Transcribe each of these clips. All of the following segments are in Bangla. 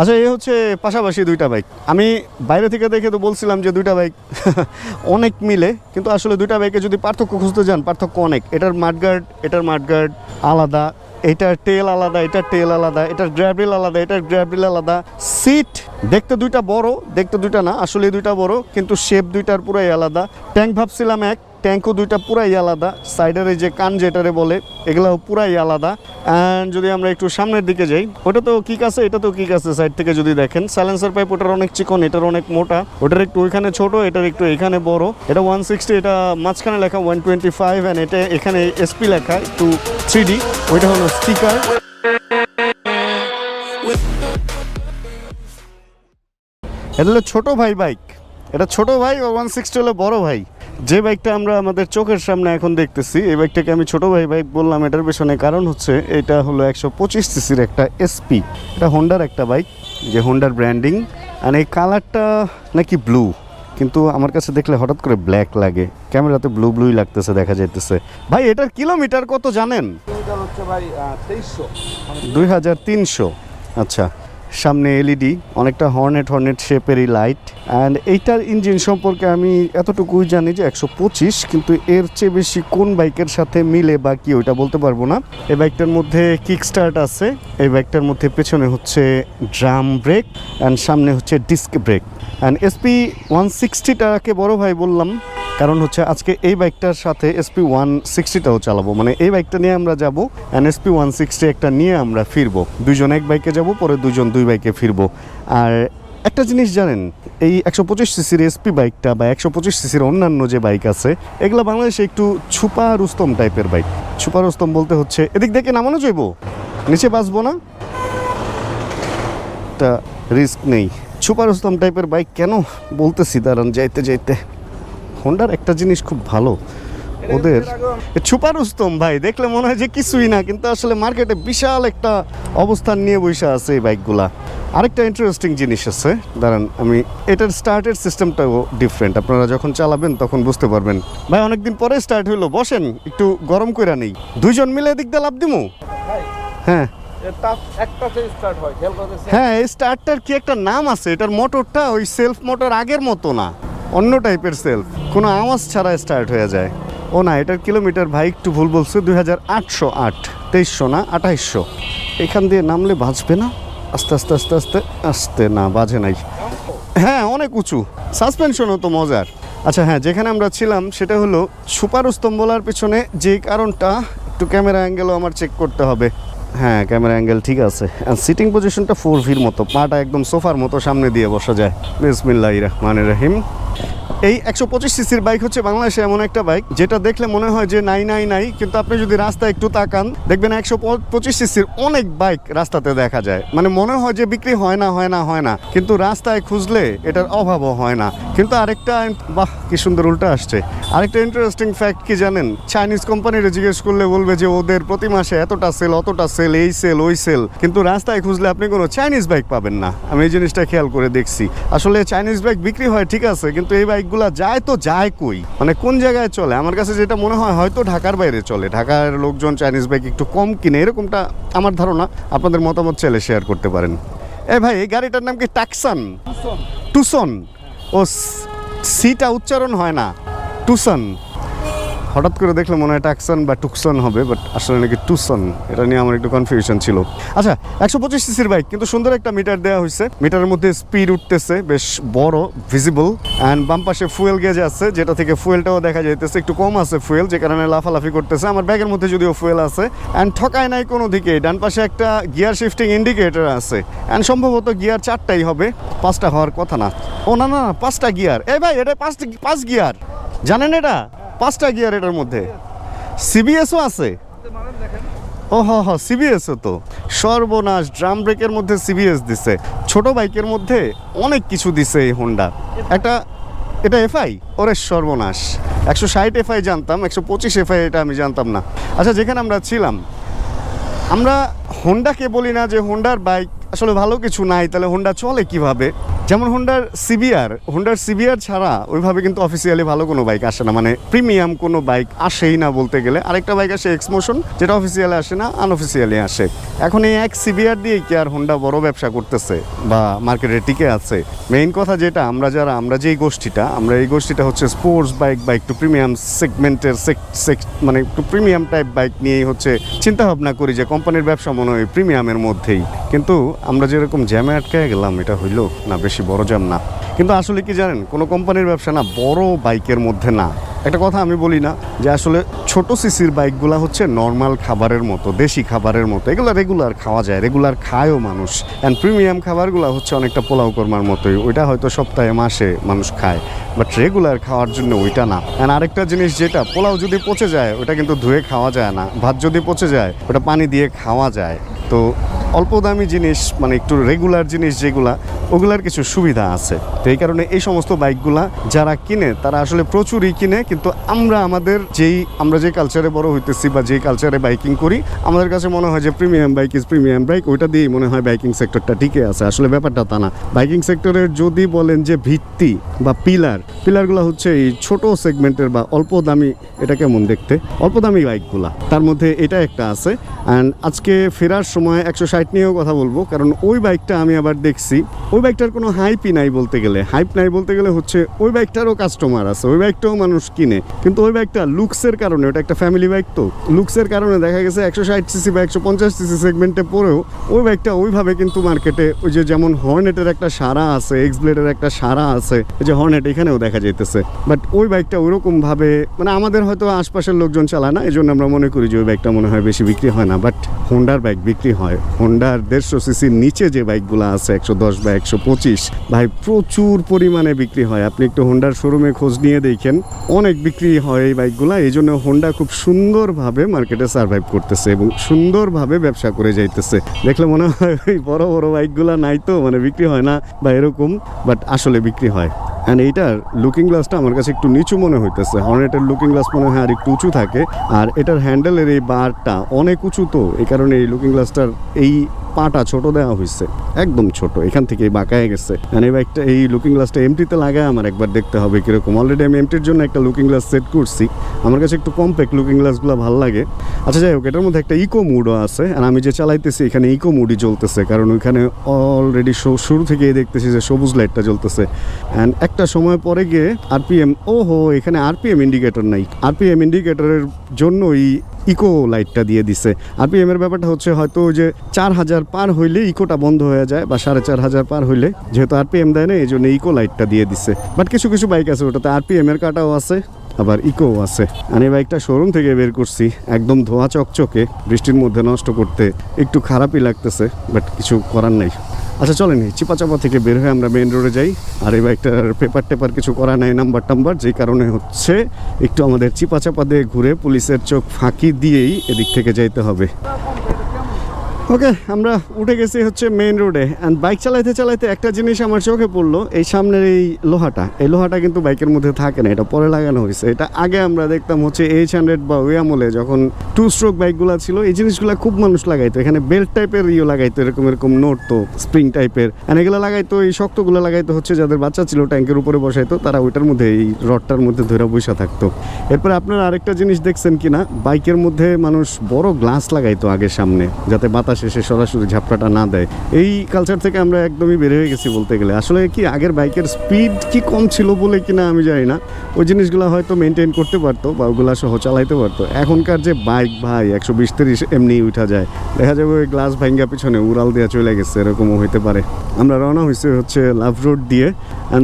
আচ্ছা এই হচ্ছে পাশাপাশি দুইটা বাইক আমি বাইরে থেকে দেখে তো বলছিলাম যে দুইটা বাইক অনেক মিলে, কিন্তু আসলে দুইটা বাইকে যদি পার্থক্য খুঁজতে যান, পার্থক্য অনেক। এটার মাঠগার্ড এটার মাঠগার্ড আলাদা, এটার টেল আলাদা, এটার টেল আলাদা, এটার গ্র্যাবরিল আলাদা, এটার গ্র্যাবরিল আলাদা। সিট দেখতে দুইটা বড়, দেখতে দুইটা না, আসলে দুইটা বড়, কিন্তু শেপ দুইটার পুরাই আলাদা। ট্যাঙ্ক ভাবছিলাম এক ট্যাঙ্কও দুইটা পুরাই আলাদা। সাইডের এই যে কান যেটারে বলে, এগুলাও পুরাই আলাদা। অ্যান্ড যদি আমরা একটু সামনের দিকে যাই, ওটা তো কিক আছে, এটা তো কিক আছে সাইড থেকে যদি দেখেন। সাইলেন্সার পাইপ ওটার অনেক চিকন, এটার অনেক মোটা। ওটার একটু ওইখানে ছোট, এটার একটু এখানে বড়। এটা ওয়ান সিক্সটি এটা মাঝখানে লেখা ওয়ান টোয়েন্টি ফাইভ অ্যান্ড এটা এখানে এসপি লেখা, একটু থ্রি ডি ওইটা হলো স্টিকার এটা হলো ছোট ভাই বাইক এটা ছোট ভাই ওয়ান সিক্সটি হলো বড় ভাই। যে বাইকটা আমরা আমাদের চোখের সামনে এখন দেখতেছি এই বাইকটাকে আমি ছোট ভাই বাইক বললাম এটার পেছনে কারণ হচ্ছে এটা হলো একশো পঁচিশ সিসির একটা এসপি এটা হোন্ডার একটা বাইক যে হোন্ডার ব্র্যান্ডিং আর এই কালারটা নাকি ব্লু কিন্তু আমার কাছে দেখলে হঠাৎ করে ব্ল্যাক লাগে। ক্যামেরাতে ব্লু ব্লুই লাগতেছে দেখা যাইতেছে। ভাই এটার কিলোমিটার কত জানেন? দুই হাজার তিনশো। আচ্ছা। সামনে এলইডি অনেকটা হর্নেট হর্নেট শেপেরই লাইট অ্যান্ড এইটার ইঞ্জিন সম্পর্কে আমি এতটুকুই জানি যে একশো পঁচিশ, কিন্তু এর চেয়ে বেশি কোন বাইকের সাথে মিলে বা কি ওইটা বলতে পারব না। এই বাইকটার মধ্যে কিক স্টার্ট আছে, এই বাইকটার মধ্যে পেছনে হচ্ছে ড্রাম ব্রেক অ্যান্ড সামনে হচ্ছে disc brake and SP one সিক্সটিটাকে বড় ভাই বললাম, কারণ হচ্ছে আজকে এই বাইকটার সাথে এসপি ওয়ান সিক্সটিটাও চালাবো। মানে এই বাইকটা নিয়ে আমরা যাব এনএসপি ওয়ান সিক্সটি একটা নিয়ে আমরা ফিরবো। দুজন এক বাইকে যাব, পরে দুজন দুই বাইকে ফিরবো। আর একটা জিনিস জানেন, এই একশো পঁচিশ সিসির এসপি বাইকটা বা একশো পঁচিশ সিসির অন্যান্য যে বাইক আছে, এগুলো বাংলাদেশে একটু ছুপা রুস্তম টাইপের বাইক। ছুপা রুস্তম বলতে হচ্ছে, এদিক দেখে নামানো যাইব? নিচে বাঁচবো না? একটা রিস্ক নেই। ছুপা রুস্তম টাইপের বাইক কেন বলতেছি? দাঁড়ান, যাইতে যাইতে। হোন্ডার একটা জিনিস খুব ভালো। ওদের এ ছুপা ভাই, দেখলে মনে হয় যে কিছুই না, কিন্তু আসলে মার্কেটে বিশাল একটা অবস্থান নিয়ে বসে আছে এই বাইকগুলা আরেকটা ইন্টারেস্টিং জিনিস আছে। দাঁড়ান, আমি এটার স্টার্টের সিস্টেমটাও ডিফারেন্ট আপনারা যখন চালাবেন, তখন বুঝতে পারবেন। ভাই, অনেকদিন পরে স্টার্ট হইল। বসেন, একটু গরম কইরা নেই। দুইজন মিলে এদিক দিয়ে লাভ দিমু? হ্যাঁ। হয় এই স্টার্টটার কি একটা নাম আছে? এটার মোটরটা ওই সেলফ মোটর আগের মতো না। অন্য টাইপের সেলফ কোনো আওয়াজ ছাড়া স্টার্ট হয়ে যায়। ও না, এটার কিলোমিটার ভাই একটু ভুল বলছে, দুই হাজার আটশো আট, তেইশশো না, আঠাইশশো। এখান দিয়ে নামলে বাজবে না? আস্তে আস্তে আস্তে আস্তে আস্তে না, বাজে নাই। হ্যাঁ অনেক উঁচু। সাসপেনশনও তো মজার। আচ্ছা হ্যাঁ যেখানে আমরা ছিলাম, সেটা হলো সুপার স্তম্ভলার পেছনে যে কারণটা, একটু ক্যামেরা অ্যাঙ্গেলও আমার চেক করতে হবে। হ্যাঁ ক্যামেরা অ্যাঙ্গেল ঠিক আছে। আর সিটিং পজিশনটা ফোর ভির মতো, পাটা একদম সোফার মতো সামনে দিয়ে বসা যায়। বিসমিল্লাহ রহমান রহিম। এই একশো পঁচিশ সিসির বাইক হচ্ছে বাংলাদেশে এমন একটা বাইক যেটা দেখলে মনে হয় যে নাই নাই নাই, কিন্তু আপনি যদি রাস্তায় একটু তাকান, দেখবেন একশো পঁচিশ সিসির অনেক বাইক রাস্তাতে দেখা যায়। মানে মনে হয় যে বিক্রি হয় না হয় না হয় না, কিন্তু রাস্তায় খুঁজলে এটার অভাবও হয় না। কিন্তু আরেকটা বাহ, কি সুন্দর উল্টা আসছে। আরেকটা ইন্টারেস্টিং ফ্যাক্ট কি জানেন? চাইনিজ কোম্পানির জিজ্ঞেস করলে বলবে যে ওদের প্রতি মাসে এতটা সেল অতটা সেল এই সেল ওই সেল কিন্তু রাস্তায় খুঁজলে আপনি কোনো চাইনিজ বাইক পাবেন না। আমি এই জিনিসটা খেয়াল করে দেখছি। আসলে চাইনিজ বাইক বিক্রি হয়, ঠিক আছে, কিন্তু এই বাইকগুলা যায় তো যায় কই? মানে কোন জায়গায় চলে? আমার কাছে যেটা মনে হয় হয়তো ঢাকার বাইরে চলে। ঢাকার লোকজন চাইনিজ বাইক একটু কম কিনে এরকমটা আমার ধারণা। আপনাদের মতামত চাইলে শেয়ার করতে পারেন। এ ভাই এই গাড়িটার নাম কি টাকসান টুসন ও সিটা উচ্চারণ হয় না। টুসন হঠাৎ করে দেখলে মনে হয় টাকসন বা টুকসন হবে বাট আসলে নাকি টুসন এটা নিয়ে আমার একটু কনফিউশন ছিল। আচ্ছা একশো পঁচিশ সিসির বাইক, কিন্তু সুন্দর একটা মিটার দেওয়া হয়েছে। মিটারের মধ্যে স্পিড উঠতেছে, বেশ বড় ভিজিবল অ্যান্ড বাম পাশে ফুয়েল গেজ আছে, যেটা থেকে ফুয়েলটাও দেখা যাইতেছে। একটু কম আছে ফুয়েল যে কারণে লাফালাফি করতেছে। আমার ব্যাগের মধ্যে যদিও ফুয়েল আছে অ্যান্ড ঠকায় নাই কোনো দিকে। ডান পাশে একটা গিয়ার শিফটিং ইন্ডিকেটর আছে অ্যান্ড সম্ভবত গিয়ার চারটাই হবে, পাঁচটা হওয়ার কথা না। ও না না পাঁচটা গিয়ার এ ভাই, এটা পাঁচটা পাঁচ গিয়ার জানেন এটা? পাঁচটা গিয়ার এটার মধ্যে। সিবিএসও আছে। ও হ হ সিবিএসও তো। সর্বনাশ ড্রাম ব্রেকের মধ্যে সিবিএস দিছে। ছোট বাইকের মধ্যে অনেক কিছু দিছে এই হোন্ডা একটা, এটা এফআই ওরে সর্বনাশ। একশো ষাট এফআই জানতাম, একশো পঁচিশ এফআই এটা আমি জানতাম না। আচ্ছা যেখানে আমরা ছিলাম, আমরা হোন্ডাকে বলি না যে হোন্ডার বাইক আসলে ভালো কিছু নাই, তাহলে হোন্ডা চলে কীভাবে? যেমন হোন্ডার সিবিআর হোন্ডার সিবিআর ছাড়া ওইভাবে কিন্তু অফিসিয়ালি ভালো কোনো বাইক আসে না। মানে প্রিমিয়াম কোনো বাইক আসেই না বলতে গেলে। আরেকটা বাইক আসে এক্সমোশন যেটা অফিসিয়ালি আসে না আনঅফিসিয়ালি আসে। এখন এই এক সিবিআর দিয়ে কি আর হোন্ডা বড় ব্যবসা করতেছে বা মার্কেটে টিকে আছে? মেইন কথা যেটা, আমরা যারা, আমরা যেই গোষ্ঠীটা, আমরা এই গোষ্ঠীটা হচ্ছে স্পোর্টস বাইক বা একটু প্রিমিয়াম সেগমেন্টের মানে একটু প্রিমিয়াম টাইপ বাইক নিয়েই হচ্ছে চিন্তা ভাবনা করি যে কোম্পানির ব্যবসা মনে হয় প্রিমিয়ামের মধ্যেই। কিন্তু আমরা যেরকম জ্যামে আটকে গেলাম, এটা হইল না বেশি বড় জ্যাম না। কিন্তু আসলে কি জানেন, কোনো কোম্পানির ব্যবসা না বড় বাইকের মধ্যে না। একটা কথা আমি বলি না, যে আসলে ছোট সিসির বাইকগুলা হচ্ছে নর্মাল খাবারের মতো, দেশি খাবারের মতো। এগুলো রেগুলার খাওয়া যায় রেগুলার খায়ও মানুষ। অ্যান্ড প্রিমিয়াম খাবারগুলো হচ্ছে অনেকটা পোলাও কর্মার মতোই, ওইটা হয়তো সপ্তাহে, মাসে মানুষ খায়। বাট রেগুলার খাওয়ার জন্য ওইটা না। অ্যান্ড আরেকটা জিনিস যেটা, পোলাও যদি পচে যায় ওটা কিন্তু ধুয়ে খাওয়া যায় না। ভাত যদি পচে যায়, ওটা পানি দিয়ে খাওয়া যায়। তো অল্প দামি জিনিস মানে একটু রেগুলার জিনিস যেগুলা, ওগুলার কিছু সুবিধা আছে। তো এই কারণে এই সমস্ত বাইকগুলা যারা কিনে, তারা আসলে প্রচুরই কিনে, কিন্তু আমরা আমাদের যেই, আমরা যে কালচারে বড় হইতেছি বা যেই কালচারে বাইকিং করি, আমাদের কাছে মনে হয় যে premium bike is premium bike ওইটা দিয়েই মনে হয় বাইকিং সেক্টরটা টিকে আছে। আসলে ব্যাপারটা তা না। বাইকিং সেক্টরের যদি বলেন যে ভিত্তি বা পিলার পিলারগুলো হচ্ছে এই ছোট সেগমেন্টের বা অল্প দামি, এটা কেমন দেখতে? অল্প দামি বাইকগুলা তার মধ্যে এটা একটা আছে। অ্যান্ড আজকে ফেরার সময় একশো ষাট নিয়েও কথা বলব, কারণ ওই বাইকটা আমি আবার দেখছি। ওই বাইকটার কোনো হাইপই নাই বলতে গেলে। হাইপ নাই বলতে গেলে হচ্ছে ওই বাইকটারও কাস্টমার আছে, ওই বাইকটাও মানুষ কিনে। কিন্তু ওই বাইকটা লুকসের কারণে, ওটা একটা ফ্যামিলি বাইক তো লুকসের কারণে দেখা গেছে একশো ষাট সিসি বা একশো পঞ্চাশ সিসি সেগমেন্টে পড়েও ওই বাইকটা ওইভাবে কিন্তু মার্কেটে ওই যে যেমন হর্নেটের একটা সারা আছে এক্স ব্লেডের একটা সারা আছে যে হর্নেট এখানেও দেখা যাইতেছে। বাট ওই বাইকটা ওইরকম ভাবে মানে আমাদের হয়তো আশপাশের লোকজন চালায় না এই জন্য আমরা মনে করি যে ওই বাইকটা মনে হয় বেশি বিক্রি হয় না। বাট হোন্ডার বাইক বিক্রি হয়। হোন্ডার দেড়শো সিসির নিচে যে বাইকগুলো আছে, একশো দশ বা একশো পঁচিশ, ভাই প্রচুর পরিমাণে বিক্রি হয়। আপনি একটু হোন্ডার শোরুমে খোঁজ নিয়ে দেখেন, অনেক বিক্রি হয় এই বাইকগুলো। এই জন্য হোন্ডা খুব সুন্দরভাবে মার্কেটে সার্ভাইভ করতেছে এবং সুন্দরভাবে ব্যবসা করে যাইতেছে। দেখলে মনে হয়, ওই বড় বড় বাইকগুলো নাই তো মানে বিক্রি হয় না বা এরকম বাট আসলে বিক্রি হয়। অ্যান্ড এইটার লুকিং গ্লাসটা আমার কাছে একটু নিচু মনে হইতেছে। হর্নেটের লুকিং গ্লাস মনে হয় আর একটু উঁচু থাকে। আর এটার হ্যান্ডেলের এই বারটা অনেক উঁচু তো, এই কারণে এই লুকিং গ্লাসটার এই পাটা ছোট দেওয়া হয়েছে একদম ছোট, এখান থেকে বাঁকায় গেছে। এই বাইকটা এই লুকিং গ্লাসটা এমটিতে লাগায় আমার একবার দেখতে হবে কীরকম। অলরেডি আমি এমটির জন্য একটা লুকিং গ্লাস সেট করছি। আমার কাছে একটু কম্প্যাক্ট লুকিং গ্লাসগুলো ভালো লাগে। আচ্ছা যাই হোক, এটার মধ্যে একটা ইকো মুডও আছে। আর আমি যে চালাইতেছি, এখানে ইকো মুডই চলতেছে কারণ ওইখানে অলরেডি শুরু থেকেই দেখতেছি যে সবুজ লাইটটা জ্বলতেছে। অ্যান্ড একটা সময় পরে গিয়ে আরপিএম ও হো এখানে আরপিএম ইন্ডিকেটর নাই। আরপিএম ইন্ডিকেটরের জন্য এই ইকো লাইটটা দিয়ে দিছে। আরপিএম এর ব্যাপারটা হচ্ছে হয়তো যে চার হাজার পার হইলে ইকোটা বন্ধ হয়ে যায়, বা সাড়ে চার হাজার পার হইলে, যেহেতু আরপিএম দেয় না, এই জন্য ইকো লাইটটা দিয়ে দিছে। বাট কিছু কিছু বাইক আছে, ওটাতে আরপিএম এর কাটাও আছে। আবার ইকো আছে। আমি বাইকটা শোরুম থেকে বের করছি, একদম ধোয়া চকচকে, বৃষ্টির মধ্যে নষ্ট করতে একটু খারাপই লাগতেছে বাট কিছু করার নাই। আচ্ছা চলেন চিপাচাপা থেকে বের হয়ে আমরা মেন রোডে যাই। আর এই বাইকটার পেপার টেপার কিছু করা নাই নাম্বার টাম্বার যেই কারণে হচ্ছে একটু আমাদের চিপাচাপা দিয়ে ঘুরে পুলিশের চোখ ফাঁকি দিয়েই এদিক থেকে যাইতে হবে। ওকে আমরা উঠে গেছি হচ্ছে মেইন রোডে অ্যান্ড বাইক চালাইতে চালাইতে একটা জিনিস আমার চোখে পড়ল, এই সামনের এই লোহাটা। এই লোহাটা কিন্তু বাইকের মধ্যে থাকে না, এটা পরে লাগানো হয়েছে। এটা আগে আমরা দেখতাম হচ্ছে এইচ হান্ড্রেড বা ওয়ামলে যখন টু স্ট্রোক বাইকগুলো ছিল, এই জিনিসগুলো খুব মানুষ লাগাইতো। এখানে বেল্ট টাইপের ইয়ে লাগাইতো, এরকম এরকম নোট তো স্প্রিং টাইপের অ্যান্ড এগুলো লাগাইতো, এই শক্তগুলো লাগাইতো হচ্ছে যাদের বাচ্চা ছিল ট্যাঙ্কের উপরে বসাইতো, তারা ওইটার মধ্যে, এই রডটার মধ্যে ধরে বসে থাকতো। এরপরে আপনারা আরেকটা জিনিস দেখছেন কিনা বাইকের মধ্যে মানুষ বড় গ্লাস লাগাইতো আগে সামনে, যাতে বাতাস এসে সরাসরি ঝাপটাটা না দেয়। এই কালচার থেকে আমরা একদমই বের হয়ে গেছি বলতে গেলে। আসলে কি, আগের বাইকের স্পিড কি কম ছিল বলে কিনা আমি জানি না। ওই জিনিসগুলো হয়তো মেনটেন করতে পারতো বা ওগুলো সহ চালাইতে পারতো। এখনকার যে বাইক ভাই, একশো বিশ তিরিশ এমনি উঠা যায়। দেখা যাবে ওই গ্লাস ভাঙ্গা পিছনে উড়াল দেওয়া চলে গেছে, এরকমও হইতে পারে। আমরা রওনা হয়েছি হচ্ছে লাভ রোড দিয়ে।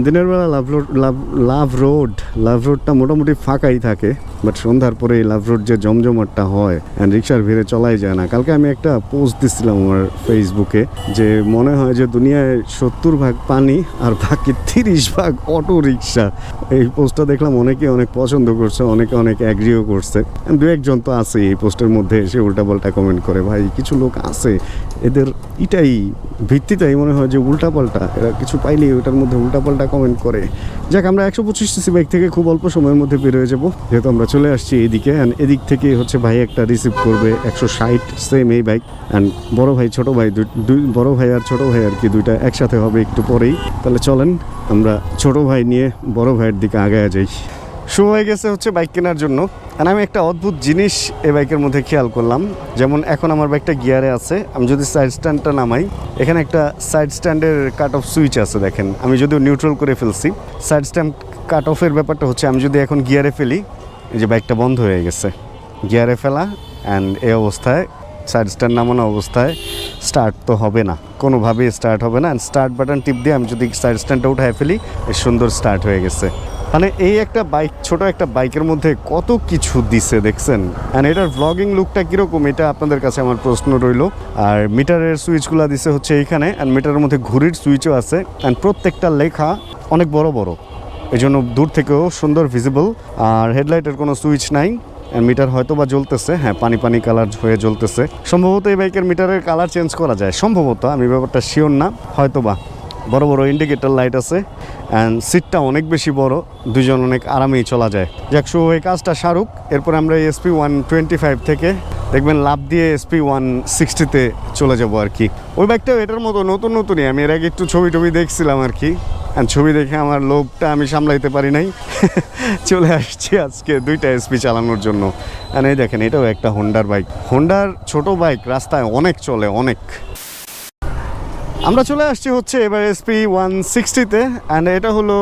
দিনের বেলা love road love love road love রোডটা মোটামুটি ফাঁকাই থাকে। বাট সন্ধ্যার পরে এই লাভ রোড যে জমজমাটটা হয় অ্যান্ড রিক্সার ভিড়ে চলাই যায় না। কালকে আমি একটা পোস্ট দিচ্ছিলাম আমার ফেসবুকে যে মনে হয় যে দুনিয়ায় সত্তর ভাগ পানি আর বাকি তিরিশ ভাগ অটো রিক্সা এই পোস্টটা দেখলাম অনেকে অনেক পছন্দ করছে, অনেকে অনেক অ্যাগ্রিও করছে। দু একজন তো আছে এই পোস্টের মধ্যে এসে উল্টা পাল্টা কমেন্ট করে, ভাই, কিছু লোক আছে এদের এটাই ভিত্তিটাই মনে হয় যে উল্টাপাল্টা। এরা কিছু পাইলে ওটার মধ্যে উল্টাপাল্টা কমেন্ট করে। যাক, আমরা একশো পঁচিশ সিসি বাইক থেকে খুব অল্প সময়ের মধ্যে বের হয়ে যাব। যেহেতু আমরা চলে আসছি এইদিকে অ্যান্ড এদিক থেকে হচ্ছে ভাই একটা রিসিভ করবে একশো ষাট সেম এই বাইক অ্যান্ড বড় ভাই, ছোট ভাই, দুই- দুই, বড় ভাই আর ছোট ভাই আর কি দুইটা একসাথে হবে একটু পরেই। তাহলে চলেন, আমরা ছোট ভাই নিয়ে বড় ভাইয়ের দিকে আগায় যাই। শুরু হয়ে গেছে হচ্ছে বাইক কেনার জন্য। আর আমি একটা অদ্ভুত জিনিস এই বাইকের মধ্যে খেয়াল করলাম। যেমন এখন আমার বাইকটা গিয়ারে আছে। আমি যদি সাইড স্ট্যান্ডটা নামাই, এখানে একটা সাইড স্ট্যান্ডের কাট অফ সুইচ আছে দেখেন। আমি যদিও নিউট্রাল করে ফেলছি সাইড স্ট্যান্ড কাট অফের ব্যাপারটা হচ্ছে আমি যদি এখন গিয়ারে ফেলি, এই যে বাইকটা বন্ধ হয়ে গেছে। গিয়ারে ফেলা অ্যান্ড এই অবস্থায় সাইড স্ট্যান্ড নামানো অবস্থায় স্টার্ট তো হবে না। কোনোভাবেই স্টার্ট হবে না। অ্যান্ড স্টার্ট বাটন টিপ দিয়ে আমি যদি সাইড স্ট্যান্ডটা উঠায় ফেলি সুন্দর স্টার্ট হয়ে গেছে। মানে এই একটা বাইক, ছোট একটা বাইকের মধ্যে কত কিছু দিছে দেখছেন? অ্যান্ড এটার ভ্লগিং লুকটা কীরকম? এটা আপনাদের কাছে আমার প্রশ্ন রইল। আর মিটারের সুইচগুলো দিছে হচ্ছে এইখানে অ্যান্ড মিটারের মধ্যে ঘড়ির সুইচও আছে। অ্যান্ড প্রত্যেকটা লেখা অনেক বড় বড়। এই জন্য দূর থেকেও সুন্দর ভিজিবল আর হেডলাইটের কোনো সুইচ নাই। মিটার হয়তো বা জ্বলতেছে। হ্যাঁ পানি পানি কালার হয়ে জ্বলতেছে। সম্ভবত এই বাইকের মিটারের কালার চেঞ্জ করা যায়। সম্ভবত, আমি ব্যাপারটা শিওর না হয়তো বা বড় বড় ইন্ডিকেটর লাইট আছে অ্যান্ড সিটটা অনেক বেশি বড় দুজন অনেক আরামেই চলা যায়। যাক, শুভ এই কাজটা শাহরুখ এরপর আমরা এসপি ওয়ান টোয়েন্টি ফাইভ থেকে দেখবেন লাভ দিয়ে এসপি ওয়ান সিক্সটিতে চলে যাব আর কি। ওই বাইকটাও এটার মতো নতুন নতুনই, আমি এর আগে একটু ছবি টবি দেখছিলাম আর কি আর ছবি দেখে আমার লোভটা আমি সামলাইতে পারি নাই। চলে আসছি আজকে দুইটা এসপি চালানোর জন্য। এই দেখেন, এটাও একটা হোন্ডার বাইক হোন্ডার ছোট বাইক রাস্তায় অনেক চলে, অনেক। আমরা চলে আসছি হচ্ছে এবার এসপি ওয়ান সিক্সটিতে অ্যান্ড এটা হলো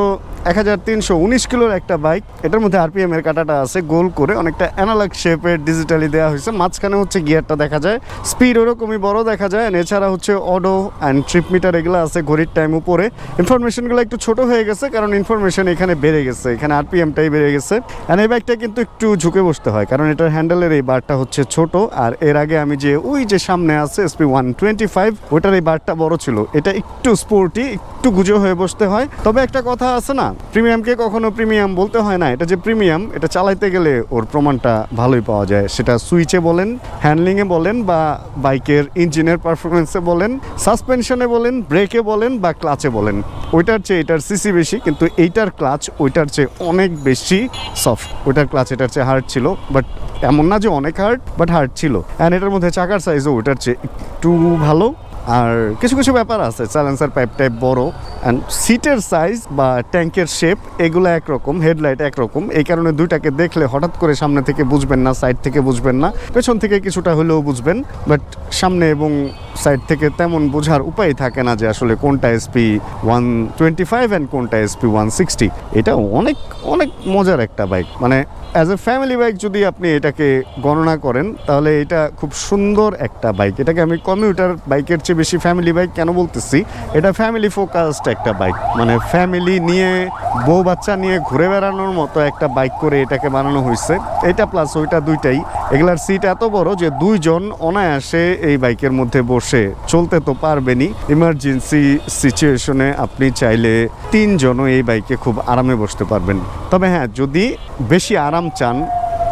এক হাজার তিনশো উনিশ কিলোর একটা বাইক। এটার মধ্যে আরপিএম এর কাটাটা আছে, গোল করে। অনেকটা অ্যানালগ শেপের ডিজিটালি দেওয়া হয়েছে। মাঝখানে হচ্ছে গিয়ারটা দেখা যায়। স্পিড ওরকমই বড় দেখা যায়। এছাড়া হচ্ছে অডো অ্যান্ড ট্রিপ মিটার এগুলো আছে ঘড়ির টাইম উপরে। ইনফরমেশনগুলো একটু ছোট হয়ে গেছে, কারণ ইনফরমেশন এখানে বেড়ে গেছে। এখানে আরপিএমটাই বেড়ে গেছে। অ্যান্ড এই বাইকটা কিন্তু একটু ঝুঁকে বসতে হয়, কারণ এটার হ্যান্ডেলের এই বারটা হচ্ছে ছোট। আর এর আগে আমি যে ওই যে সামনে আছে এসপি ওয়ান টোয়েন্টি ফাইভ ওটার এই বারটা বড় ছিল। এটা একটু স্পোর্টি একটু গুজো হয়ে বসতে হয়। তবে একটা কথা আছে না প্রিমিয়ামকে কখনো প্রিমিয়াম বলতে হয় না, এটা যে প্রিমিয়াম, এটা চালাইতে গেলে ওর প্রমাণটা ভালোই পাওয়া যায়। সেটা সুইচে বলেন, হ্যান্ডলিংয়ে বলেন বা বাইকের ইঞ্জিনের পারফরমেন্সে বলেন সাসপেনশনে বলেন ব্রেকে বলেন বা ক্লাচে বলেন। ওইটার চেয়ে এটার সিসি বেশি, কিন্তু এইটার ক্লাচ ওইটার চেয়ে অনেক বেশি সফট ওইটার ক্লাচ এটার চেয়ে হার্ড ছিল বাট এমন না যে অনেক হার্ড বাট হার্ড ছিল। অ্যান্ড এটার মধ্যে চাকার সাইজও ওইটার চেয়ে একটু ভালো। আর কিছু কিছু ব্যাপার আছে চ্যালেঞ্জার পাইপ টাইপ বড় অ্যান্ড সিটের সাইজ বা ট্যাঙ্কের শেপ এগুলো একরকম হেডলাইট একরকম। এই কারণে দুইটাকে দেখলে হঠাৎ করে সামনে থেকে বুঝবেন না সাইড থেকে বুঝবেন না, পেছন থেকে কিছুটা হলেও বুঝবেন বাট সামনে এবং সাইড থেকে তেমন বোঝার উপায় থাকে না যে আসলে কোনটা SP one twenty five and কোনটা এসপি ওয়ান সিক্সটি এটা অনেক অনেক মজার একটা বাইক মানে অ্যাজ এ ফ্যামিলি বাইক যদি আপনি এটাকে গণনা করেন, তাহলে এটা খুব সুন্দর একটা বাইক এটাকে আমি কমিউটার বাইকের চেয়ে বেশি ফ্যামিলি বাইক কেন বলতেছি? এটা ফ্যামিলি ফোকাসড একটা বাইক মানে ফ্যামিলি নিয়ে, বউ বাচ্চা নিয়ে ঘুরে বেড়ানোর মতো একটা বাইক করে এটাকে বানানো হয়েছে এটা প্লাস ওইটা দুইটাই। এগুলার সিট এত বড় যে দুইজন অনায়াসে এই বাইকের মধ্যে বসে চলতে তো পারবেনই। ইমার্জেন্সি সিচুয়েশনে আপনি চাইলে তিনজনও এই বাইকে খুব আরামে বসতে পারবেন। তবে হ্যাঁ যদি বেশি আরাম চান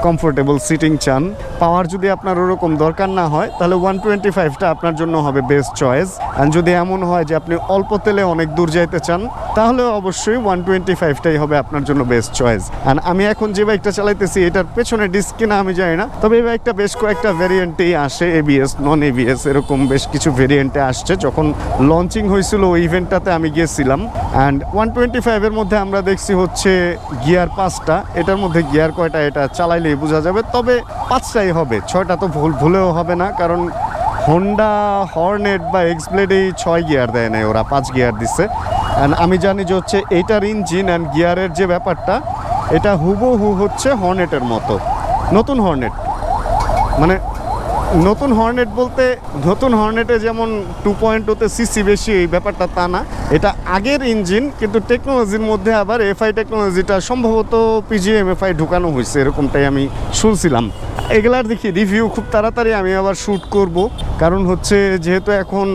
কমফোর্টেবল সিটিং চান পাওয়ার যদি আপনার ওরকম দরকার না হয়, তাহলে ওয়ান টোয়েন্টি ফাইভটা আপনার জন্য হবে বেস্ট চয়েস অ্যান্ড যদি এমন হয় যে আপনি অল্প তেলে অনেক দূর যাইতে চান তাহলে অবশ্যই ওয়ান টোয়েন্টি ফাইভটাই হবে আপনার জন্য বেস্ট চয়েস অ্যান্ড আমি এখন যে বাইকটা চালাইতেছি, এটার পেছনে ডিস্ক কিনা আমি জানি না, তবে এই বাইকটা বেশ কয়েকটা ভেরিয়েন্টেই আসে এবিএস নন এবিএস এরকম বেশ কিছু ভেরিয়েন্টে আসছে। যখন লঞ্চিং হয়েছিল ওই ইভেন্টটাতে আমি গিয়েছিলাম অ্যান্ড ওয়ান টোয়েন্টি ফাইভের মধ্যে আমরা দেখছি হচ্ছে গিয়ার পাঁচটা। এটার মধ্যে গিয়ার কয়টা, এটা চালাইলেই বোঝা যাবে। তবে পাঁচটাই হবে। ছয়টা তো ভুল, ভুলেও হবে না, কারণ হন্ডা হর্নেট বা এক্সপ্লেড এই ছয় গিয়ার দেয় নাই ওরা, পাঁচ গিয়ার দিচ্ছে অ্যান্ড আমি জানি যে হচ্ছে এইটার ইঞ্জিন অ্যান্ড গিয়ারের যে ব্যাপারটা, এটা হুবহু হচ্ছে হর্নেটের মতো। নতুন হর্নেট মানে নতুন হর্নেট বলতে, নতুন হর্নেটে যেমন টু পয়েন্ট ওতে সিসি বেশি, এই ব্যাপারটা তা না। এটা আগের ইঞ্জিন কিন্তু টেকনোলজির মধ্যে আবার এফআই টেকনোলজিটা সম্ভবত পিজিএমএফআই ঢুকানো হয়েছে, এরকমটাই আমি শুনছিলাম। এগুলার দেখি রিভিউ খুব তাড়াতাড়ি আমি আবার শ্যুট করব। কারণ হচ্ছে, যেহেতু এখন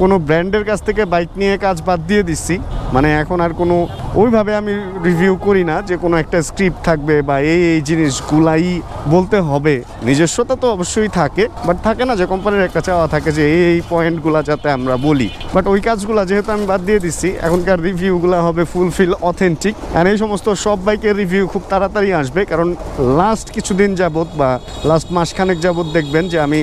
কোনো ব্র্যান্ডের কাছ থেকে বাইক নিয়ে কাজ বাদ দিয়ে দিচ্ছি মানে এখন আর কোনো, ওইভাবে আমি রিভিউ করি না যে কোনো একটা স্ক্রিপ্ট থাকবে বা এই এই জিনিসগুলাই বলতে হবে। নিজস্বতা তো অবশ্যই থাকে বাট থাকে না যে কোম্পানির একটা চাওয়া থাকে যে এই এই পয়েন্টগুলো যাতে আমরা বলি। বাট ওই কাজগুলো যেহেতু আমি বাদ দিয়ে দিচ্ছি এখনকার রিভিউগুলো হবে ফুলফিল অথেন্টিক আর এই সমস্ত সব বাইকের রিভিউ খুব তাড়াতাড়ি আসবে, কারণ লাস্ট কিছুদিন যাবত বা লাস্ট মাসখানেক যাবত দেখবেন যে আমি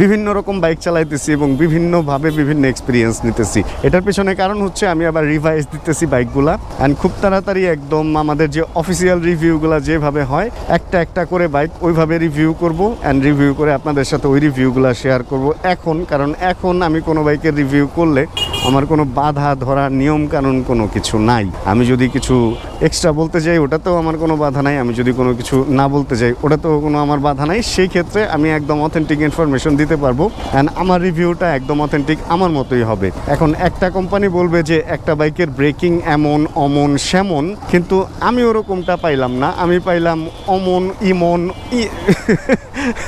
বিভিন্ন রকম বাইক চালাইতেছি এবং বিভিন্নভাবে বিভিন্ন এক্সপিরিয়েন্স নিতেছি। এটার পেছনে কারণ হচ্ছে আমি আবার রিভাইজ দিতেছি বাইকগুলা অ্যান্ড খুব তাড়াতাড়ি একদম আমাদের যে অফিসিয়াল রিভিউগুলো যেভাবে হয়, একটা একটা করে বাইক ওইভাবে রিভিউ করব অ্যান্ড রিভিউ করে আপনাদের সাথে ওই রিভিউগুলো শেয়ার করব এখন। কারণ এখন আমি কোনো বাইকের রিভিউ করলে আমার কোনো বাধা ধরা নিয়ম কানুন কোনো কিছু নাই। আমি যদি কিছু এক্সট্রা বলতে চাই ওটাতেও আমার কোনো বাধা নাই। আমি যদি কোনো কিছু না বলতে চাই ওটাতেও কোনো আমার বাধা নাই। সেই ক্ষেত্রে আমি একদম অথেন্টিক ইনফরমেশন দিতে পারব। অ্যান্ড আমার রিভিউটা একদম অথেন্টিক আমার মতোই হবে। এখন একটা কোম্পানি বলবে যে, একটা বাইকের ব্রেকিং এমন, অমন, সেমন, কিন্তু আমি ওরকমটা পাইলাম না। আমি পাইলাম অমন, ইমন, ই-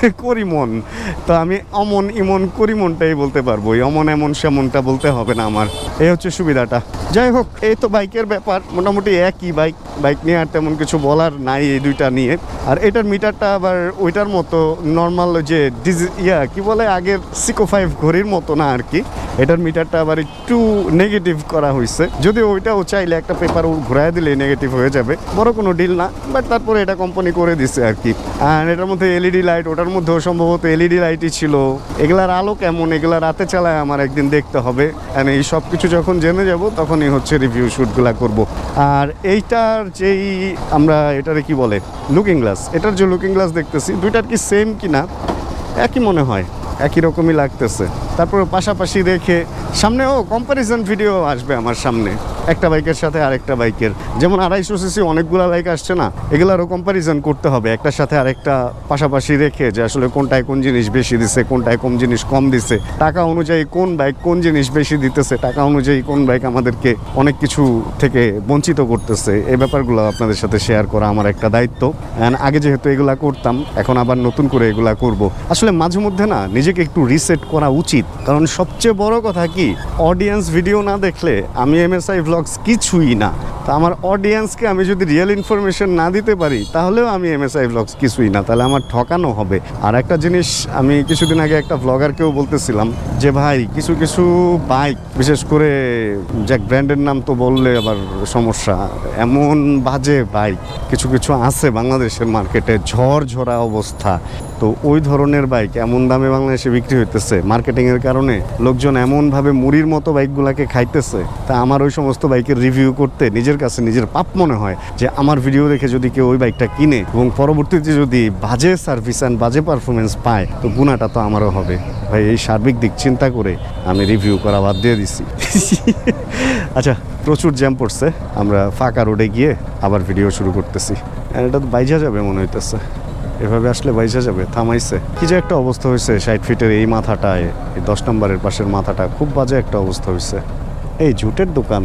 করিমন। তো আমি অমন, ইমন, করিমনটাই বলতে পারব। এই অমন, এমন, সেমনটা বলতে হবে না আমার। এই হচ্ছে সুবিধাটা। যাই হোক, এই তো বাইকের ব্যাপার। মোটামুটি একই বাইক। বাইক নিয়ে আর তেমন কিছু বলার নাই এই দুইটা নিয়ে। আর এটার মিটারটা আবার ওইটার মতো নর্মাল যে ডিজি ইয়া কি বলে, আগের সিকো ফাইভ ঘড়ির মতো না আর কি। এটার মিটারটা আবার একটু নেগেটিভ করা হয়েছে যদি ওইটাও চাইলে একটা পেপার ঘুরাই দিলে নেগেটিভ হয়ে যাবে। বড় কোনো ডিল না বাট তারপরে এটা কোম্পানি করে দিছে আর কি। আর এটার মধ্যে এলইডি লাইট ওটার মধ্যেও সম্ভবত এলইডি লাইটই ছিল। এগুলার আলো কেমন, এগুলা রাতে চালায় আমার একদিন দেখতে হবে। And এই সব কিছু যখন জেনে যাব, তখনই হচ্ছে রিভিউ শ্যুটগুলা করব। আর এইটার যেই আমরা, এটারে কি বলে লুকিং গ্লাস এটার যে লুকিং গ্লাস দেখতেছি, দুইটার কি সেম কি না একই মনে হয়, একই রকমই লাগতেছে। তারপর পাশাপাশি রেখে সামনেও কম্প্যারিজন ভিডিও আসবে আমার সামনে। একটা বাইকের সাথে আরেকটা বাইকের। যেমন আড়াইশো সিসি অনেকগুলো বাইক আসছে না, এগুলারও কম্প্যারিজন করতে হবে। একটার সাথে আরেকটা পাশাপাশি রেখে যে আসলে কোনটায় কোন জিনিস বেশি দিছে, কোনটায় কোন জিনিস কম দিছে। টাকা অনুযায়ী কোন বাইক কোন জিনিস বেশি দিতেছে, টাকা অনুযায়ী কোন বাইক আমাদেরকে অনেক কিছু থেকে বঞ্চিত করতেছে। এই ব্যাপারগুলো আপনাদের সাথে শেয়ার করা আমার একটা দায়িত্ব। And আগে যেহেতু এগুলা করতাম, এখন আবার নতুন করে এগুলা করব। আসলে মাঝে মধ্যে না, নিজেকে একটু রিসেট করা উচিত। কারণ সবচেয়ে বড় কথা কি অডিয়েন্স ভিডিও না দেখলে আমি এম এস এমএসআই ভ্লগস কিছুই না। তা আমার অডিয়েন্সকে আমি যদি রিয়েল ইনফরমেশন না দিতে পারি, তাহলেও আমি এমএসআই ভ্লগস কিছুই না। তাহলে আমার ঠকানো হবে। আর একটা জিনিস, আমি কিছুদিন আগে একটা ব্লগারকেও বলতেছিলাম যে, ভাই, কিছু কিছু বাইক বিশেষ করে জ্যাক ব্র্যান্ডের নাম তো বললে আবার সমস্যা। এমন বাজে বাইক কিছু কিছু আছে বাংলাদেশের মার্কেটে ঝড় ঝরা অবস্থা। তো ওই ধরনের বাইক এমন দামে বাংলাদেশে বিক্রি হইতেছে। মার্কেটিংয়ের কারণে লোকজন এমনভাবে মুড়ির মতো বাইকগুলোকে খাইতেছে। তা আমার ওই সমস্ত বাইকের রিভিউ করতে নিজের কাছে নিজের পাপ মনে হয় যে আমার ভিডিও দেখে যদি কেউ ওই বাইকটা কিনে এবং পরবর্তীতে যদি বাজে সার্ভিস অ্যান্ড বাজে পারফরমেন্স পায়, তো গুণাটা তো আমারও হবে। ভাই, এই সার্বিক দিক চিন্তা করে আমি রিভিউ করা বাদ দিয়ে দিছি। আচ্ছা প্রচুর জ্যাম পড়ছে। আমরা ফাঁকা রোডে গিয়ে আবার ভিডিও শুরু করতেছি। এটা তো বাইজা যাবে মনে হইতেছে। এভাবে আসলে বাইসা যাবে, থামাইছে। কি যে একটা অবস্থা হয়েছে, ষাট ফিটের এই মাথাটায়, এই দশ নম্বরের পাশের মাথাটা, খুব বাজে একটা অবস্থা হয়েছে। এই জুটের দোকান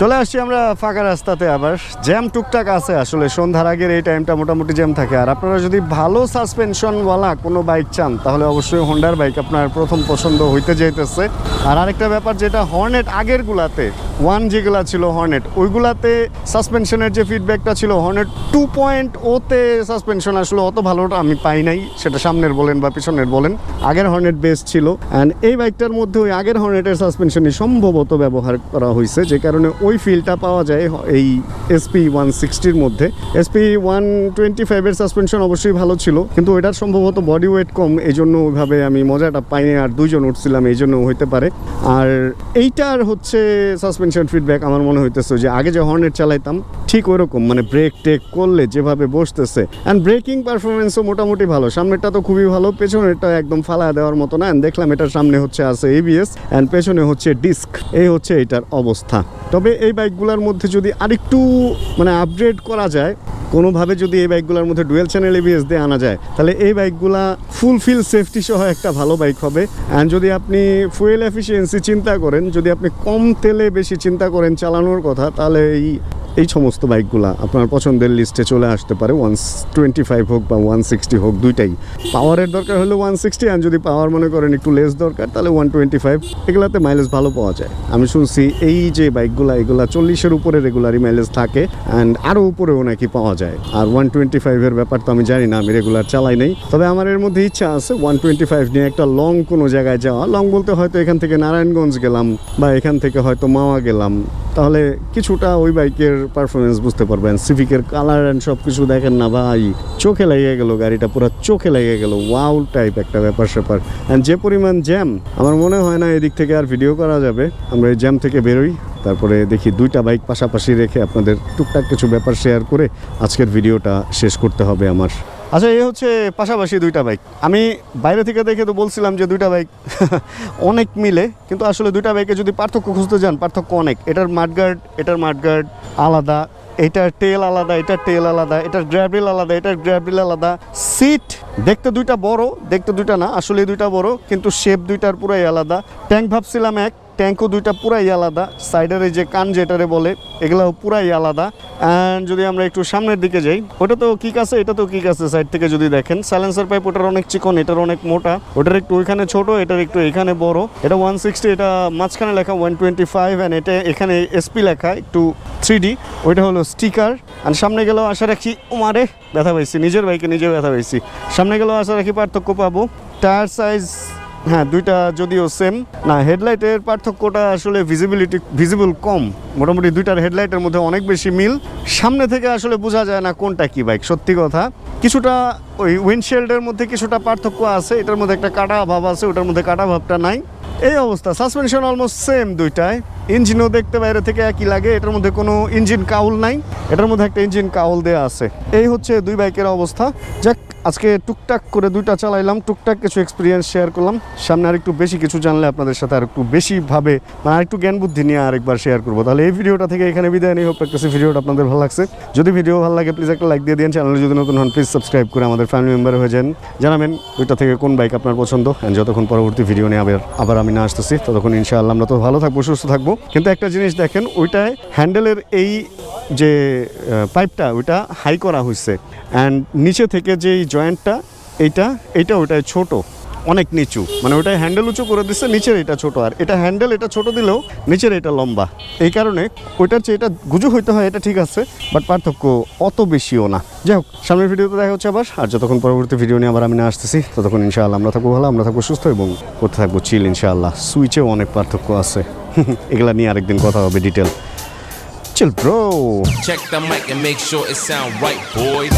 চলে আসছি আমরা ফাঁকা রাস্তাতে আবার। জ্যাম টুকটাক আছে আসলে, সন্ধ্যার আগের এই টাইমটা মোটামুটি জ্যাম থাকে। আর আপনারা যদি ভালো সাসপেনশনওয়ালা কোনো বাইক চান, তাহলে অবশ্যই হোন্ডার বাইক আপনার প্রথম পছন্দ হইতে যাইতেছে। আর আরেকটা ব্যাপার যেটা হর্নেট আগের গুলাতে ওয়ান যেগুলা ছিল হর্নেট ওইগুলাতে সাসপেনশনের যে ফিডব্যাকটা ছিল হর্নেট টু পয়েন্ট ওতে সাসপেনশন আসলে, অত ভালোটা আমি পাই নাই, সেটা সামনের বলেন বা পিছনের বলেন। আগের হর্নেট বেস্ট ছিল। অ্যান্ড এই বাইকটার মধ্যে ওই আগের হর্নেটের সাসপেনশনই সম্ভবত ব্যবহার করা হয়েছে যে কারণে ওই ফিলটা পাওয়া যায় এই এসপি ওয়ান সিক্সটির মধ্যে। এসপি ওয়ান টোয়েন্টি ফাইভের সাসপেনশন অবশ্যই ভালো ছিল, কিন্তু ওইটার সম্ভবত বডি ওয়েট কম এই জন্য ওইভাবে আমি মজাটা পাইনি আর দুইজন উঠছিলাম এই জন্য হইতে পারে। আর এইটার হচ্ছে সাসপেনশন ফিডব্যাক আমার মনে হইতেছে যে আগে যে হর্নেট চালাইতাম, ঠিক ওইরকম মানে ব্রেক টেক করলে যেভাবে বসতেছে। অ্যান্ড ব্রেকিং পারফরমেন্সও মোটামুটি ভালো, সামনেরটা তো খুবই ভালো, পেছনেরটা একদম ফালা দেওয়ার মতো না। দেখলাম এটার সামনে হচ্ছে আছে এবিএস অ্যান্ড পেছনে হচ্ছে ডিস্ক এই হচ্ছে এটার অবস্থা। তবে এই বাইকগুলোর মধ্যে যদি আরেকটু মানে আপগ্রেড করা যায়, কোনোভাবে যদি এই বাইকগুলোর মধ্যে ডুয়েল চ্যানেল এবিএস দিয়ে আনা যায়, তাহলে এই বাইকগুলা ফুলফিল সেফটি সহ একটা ভালো বাইক হবে। অ্যান্ড যদি আপনি ফুয়েল এফিসিয়েন্সি চিন্তা করেন, যদি আপনি কম তেলে বেশি চিন্তা করেন চালানোর কথা, তাহলে এই এই সমস্ত বাইকগুলা আপনার পছন্দের লিস্টে চলে আসতে পারে। ওয়ান টোয়েন্টি ফাইভ হোক বা ওয়ান সিক্সটি হোক, দুইটাই। পাওয়ারের দরকার হলে ওয়ান সিক্সটি আর যদি পাওয়ার মনে করেন একটু লেস দরকার, তাহলে ওয়ান টোয়েন্টি ফাইভ এগুলাতে মাইলেজ ভালো পাওয়া যায়। আমি শুনছি এই যে বাইকগুলো, এগুলা চল্লিশের উপরে রেগুলারই মাইলেজ থাকে অ্যান্ড আরও উপরেও নাকি পাওয়া যায়। আর ওয়ান টোয়েন্টি ফাইভের ব্যাপার তো আমি জানি না, আমি রেগুলার চালাই নাই। তবে আমার এর মধ্যে ইচ্ছা আছে ওয়ান টোয়েন্টি ফাইভ নিয়ে একটা লং কোনো জায়গায় যাওয়া। লং বলতে হয়তো এখান থেকে নারায়ণগঞ্জ গেলাম, বা এখান থেকে হয়তো মাওয়া গেলাম। তাহলে কিছুটা ওই বাইকের পারফরমেন্স বুঝতে পারবেন। সিভিকের কালার অ্যান্ড সব কিছু দেখেন না ভাই। চোখে লেগে গেল গাড়িটা, পুরো চোখে লেগে গেল। ওয়াও টাইপ একটা ব্যাপার স্যাপার। অ্যান্ড যে পরিমাণ জ্যাম আমার মনে হয় না এদিক থেকে আর ভিডিও করা যাবে। আমরা এই জ্যাম থেকে বেরোই। তারপরে দেখি দুইটা বাইক পাশাপাশি রেখে আপনাদের টুকটাক কিছু ব্যাপার শেয়ার করে আজকের ভিডিওটা শেষ করতে হবে আমার। আচ্ছা এই হচ্ছে পাশাপাশি দুইটা বাইক আমি বাইরে থেকে দেখে তো বলছিলাম যে দুইটা বাইক অনেক মিলে, কিন্তু আসলে দুইটা বাইকে যদি পার্থক্য খুঁজতে যান, পার্থক্য অনেক। এটার মাঠগার্ড এটার মাঠগার্ড আলাদা, এটার টেল আলাদা, এটার টেল আলাদা, এটার গ্র্যাবিল আলাদা, এটার গ্র্যাবিল আলাদা। সিট দেখতে দুইটা বড়, দেখতে দুইটা না, আসলে দুইটা বড়, কিন্তু শেপ দুইটার পুরাই আলাদা। ট্যাঙ্ক ভাবছিলাম এক ট্যাঙ্কও দুইটা পুরাই আলাদা, সাইডের এই যে কান যেটারে বলে, এগুলাও পুরাই আলাদা। অ্যান্ড যদি আমরা একটু সামনের দিকে যাই, ওটা তো কিক আছে, এটা তো কিক আছে সাইড থেকে যদি দেখেন। সাইলেন্সার পাইপ ওটার অনেক চিকন, এটার অনেক মোটা। ওটার একটু ওইখানে ছোট, এটার একটু এখানে বড়। এটা ওয়ান সিক্সটি এটা মাঝখানে লেখা ওয়ান টোয়েন্টি ফাইভ অ্যান্ড এটা এখানে এসপি লেখা, একটু থ্রি ডি ওইটা হলো স্টিকার আর সামনে গেলেও আশা রাখি ওমারে ব্যথা পাইছি, নিজের বাইকে নিজে ব্যথা পাইছি। সামনে গেলেও আশা রাখি পার্থক্য পাবো। টায়ার সাইজ হ্যাঁ দুইটা যদিও সেম না হেডলাইটের পার্থক্যটা আসলে ভিজিবিলিটি ভিজিবল কম। মোটামুটি দুইটার হেডলাইটের মধ্যে অনেক বেশি মিল। সামনে থেকে আসলে বোঝা যায় না কোনটা কি বাইক সত্যি কথা। কিছুটা ওই উইন্ডশিল্ডের মধ্যে কিছুটা পার্থক্য আছে, এটার মধ্যে একটা কাটা ভাব আছে, ওটার মধ্যে কাটা ভাবটা নাই। এই অবস্থা সাসপেনশন অলমোস্ট সেম দুইটায়। ইঞ্জিনও দেখতে বাইরে থেকে একই লাগে, এটার মধ্যে কোনো ইঞ্জিন কাউল নাই, এটার মধ্যে একটা ইঞ্জিন কাউল দেওয়া আছে। এই হচ্ছে দুই বাইকের অবস্থা। যাক, আজকে টুকটাক করে দুইটা চালাইলাম, টুকটাক কিছু এক্সপিরিয়েন্স শেয়ার করলাম। সামনে আর একটু বেশি কিছু জানলে আপনাদের সাথে আর একটু বেশিভাবে মানে আর একটু জ্ঞান বুদ্ধি নিয়ে আরেকবার শেয়ার করব। তাহলে এই ভিডিওটা থেকে এখানে বিদায় নিয়ে হোক প্র্যাকটিসি ভিডিওটা আপনাদের ভালো লাগছে। যদি ভিডিও ভালো লাগে প্লিজ একটা লাইক দিয়ে দিন। চ্যানেলে যদি নতুন হন প্লিজ সাবস্ক্রাইব করে আমাদের ফ্যামিলি মেম্বার হয়ে যান। জানাবেন ওইটা থেকে কোন বাইক আপনার পছন্দ। যতক্ষণ পরবর্তী ভিডিও নিয়ে আবার আবার আমি না আসতেছি, ততক্ষণ ইনশাআল্লাহ আমরা তো ভালো থাকব, সুস্থ থাকব। কিন্তু একটা জিনিস দেখেন, ওইটায় হ্যান্ডেলের এই যে পাইপটা, ওইটা হাই করা হয়েছে অ্যান্ড নিচে থেকে যেই জয়েন্টটা, এইটা এইটা ওইটায় ছোট, অনেক নিচু। মানে ওটাই হ্যান্ডেল উঁচু করে দিচ্ছে নিচের এটা ছোট। আর এটা হ্যান্ডেল, এটা ছোট দিলেও নিচের এটা লম্বা। এই কারণে ওইটার চেয়ে এটা গুজু হইতে হয়, এটা ঠিক আছে বাট পার্থক্য অত বেশিও না। যাই হোক, সামনের ভিডিওতে দেখা হচ্ছে আবার, আর যতক্ষণ পরবর্তী ভিডিও নিয়ে আবার আমি না আসতেছি, ততক্ষণ ইনশাআল্লাহ আমরা থাকব ভালো, আমরা থাকব সুস্থ এবং করতে থাকব চিল ইনশাআল্লাহ। সুইচেও অনেক পার্থক্য আছে। এগুলা নিয়ে আরেকদিন কথা হবে detail chill bro Check the mic and make sure it sound right, boys.